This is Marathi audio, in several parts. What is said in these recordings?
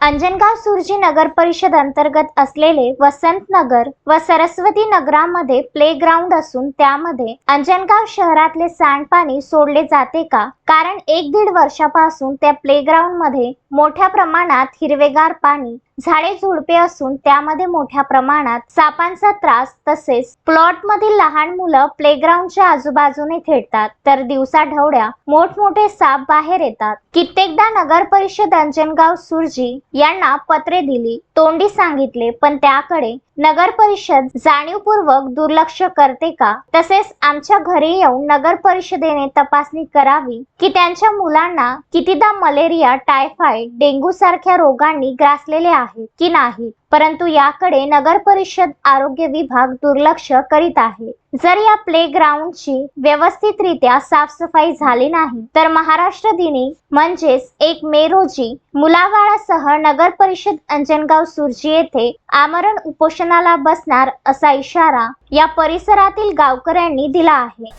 अंजनगाव सुरजी नगर परिषद अंतर्गत असलेले वसंत नगर व सरस्वती नगरामध्ये प्ले ग्राउंड असून त्यामध्ये अंजनगाव शहरातले सांडपाणी सोडले जाते का? कारण एक दीड वर्षापासून त्या प्लेग्राऊंडमध्ये मोठ्या प्रमाणात हिरवेगार पाणी झाडे झुडपे असून त्यामध्ये मोठ्या प्रमाणात सापांचा त्रास तसेच प्लॉटमधील लहान मुलं प्लेग्राऊंडच्या आजूबाजूने खेळतात. तर दिवसाढवळ्या मोठमोठे साप बाहेर येतात. कित्येकदा नगर परिषद अंजनगाव सुरजी यांना पत्रे दिली तोंडी सांगितले पण त्याकडे नगर परिषद जाणीवपूर्वक दुर्लक्ष करते का? तसेच आमच्या घरी येऊन नगर परिषदेने तपासणी करावी की त्यांच्या मुलांना कितीदा मलेरिया टायफॉइड डेंग्यू सारख्या रोगांनी ग्रासलेले आहे की नाही? परंतु याकडे नगर परिषद आरोग्य विभाग दुर्लक्ष करीत आहे. जर या प्ले ग्राउंडची व्यवस्थितरित्या साफसफाई झाली नाही तर महाराष्ट्र दिनी म्हणजेच एक मे रोजी मुलावाळासह नगर परिषद अंजनगाव सुरजी येथे आमरण उपोषणाला बसणार असा इशारा या परिसरातील गावकऱ्यांनी दिला आहे.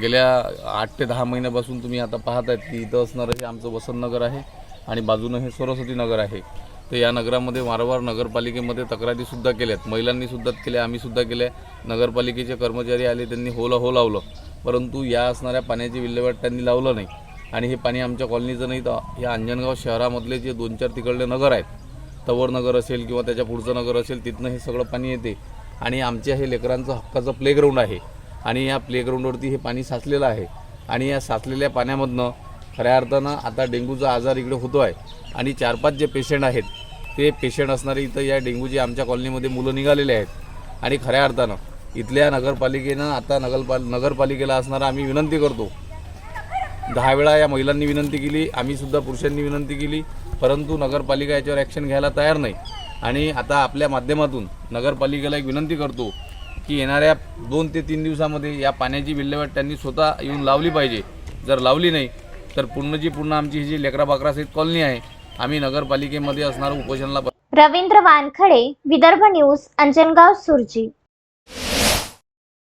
गेल्या आठ ते दहा महिन्यापासून तुम्ही आता पाहत आहेत की इथं असणारं हे आमचं वसंतनगर आहे आणि बाजूनं हे सरस्वती नगर आहे. तर या नगरामध्ये वारंवार नगरपालिकेमध्ये तक्रारीसुद्धा केल्यात. आहेत महिलांनीसुद्धा केल्या आम्हीसुद्धा केल्या. नगरपालिकेचे कर्मचारी आले त्यांनी होला हो लावलं. परंतु या असणाऱ्या पाण्याची विल्हेवाट त्यांनी लावलं नाही. आणि हे पाणी आमच्या कॉलनीचं नाही तर या अंजनगाव शहरामधले जे दोन चार तिकडले नगर आहेत तवर नगर असेल किंवा त्याच्या पुढचं नगर असेल तिथनं हे सगळं पाणी येते. आणि आमच्या हे लेकरांचं हक्काचं प्लेग्राऊंड आहे. आणि या प्लेग्राऊंडवरती हे पाणी साचलेलं आहे. आणि या साचलेल्या पाण्यामधनं खऱ्या अर्थानं आता डेंग्यूचा आजार इकडे होतो आहे आणि चार पाच जे पेशंट आहेत ते पेशंट असणारे इथं या डेंग्यूचे आमच्या कॉलनीमध्ये मुलं निघालेले आहेत. आणि खऱ्या अर्थानं इथल्या नगरपालिकेनं आता नगरपाल नगरपालिकेला असणारा आम्ही विनंती करतो. दहा वेळा या महिलांनी विनंती केली आम्हीसुद्धा पुरुषांनी विनंती केली परंतु नगरपालिका याच्यावर ॲक्शन घ्यायला तयार नाही. आणि आता आपल्या माध्यमातून नगरपालिकेला एक विनंती करतो की येणाऱ्या दोन ते तीन दिवसामध्ये या पाण्याची विल्हेवाट त्यांनी स्वतः येऊन लावली पाहिजे. जर लावली नाही तर पूर्णची पूर्ण आमची ही जी लेकरा सहित कॉलनी आहे आम्ही नगरपालिकेमध्ये असणारं उपोषणाला रवींद्र वानखडे विदर्भ न्यूज अंजनगाव सुरजी.